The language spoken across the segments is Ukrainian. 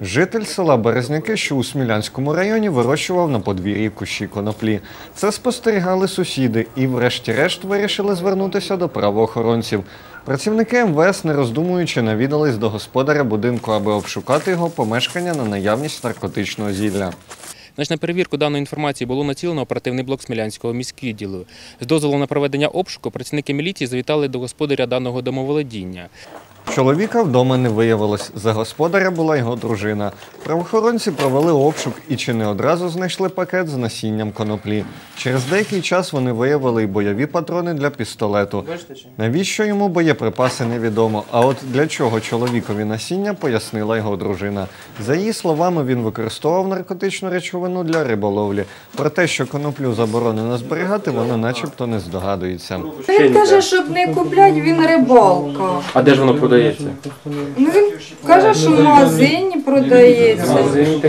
Житель села Березняки, що у Смілянському районі, вирощував на подвір'ї кущі коноплі. Це спостерігали сусіди і, врешті-решт, вирішили звернутися до правоохоронців. Працівники МВС, не роздумуючи, навідались до господаря будинку, аби обшукати його помешкання на наявність наркотичного зілля. На перевірку даної інформації було націлено оперативний блок Смілянського міськвідділу. З дозволу на проведення обшуку працівники міліції завітали до господаря даного домоволодіння. Чоловіка вдома не виявилось. За господаря була його дружина. Правоохоронці провели обшук і чи не одразу знайшли пакет з насінням коноплі. Через деякий час вони виявили й бойові патрони для пістолету. Навіщо йому боєприпаси невідомо. А от для чого чоловікові насіння пояснила його дружина. За її словами, він використовував наркотичну речовину для риболовлі. Про те, що коноплю заборонено зберігати, вона начебто не здогадується. Він каже, щоб не куплять, він рибалка. А де ж воно продається? Ну він каже, що в магазині продається.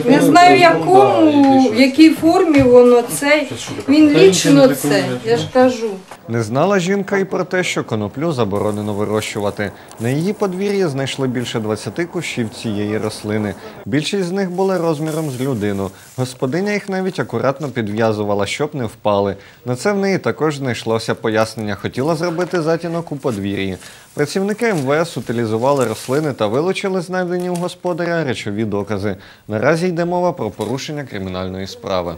Не знаю якому, в якій формі воно це. Він лічно це, я ж кажу. Не знала жінка і про те, що коноплю заборонено вирощувати. На її подвір'ї знайшли більше 20 кущів цієї рослини. Більшість з них були розміром з людину. Господиня їх навіть акуратно підв'язувала, щоб не впали. На це в неї також знайшлося пояснення. Хотіла зробити затінок у подвір'ї. Працівники МВС утилізували рослини та вилучили знайдені у господаря речові докази. Наразі йде мова про порушення кримінальної справи.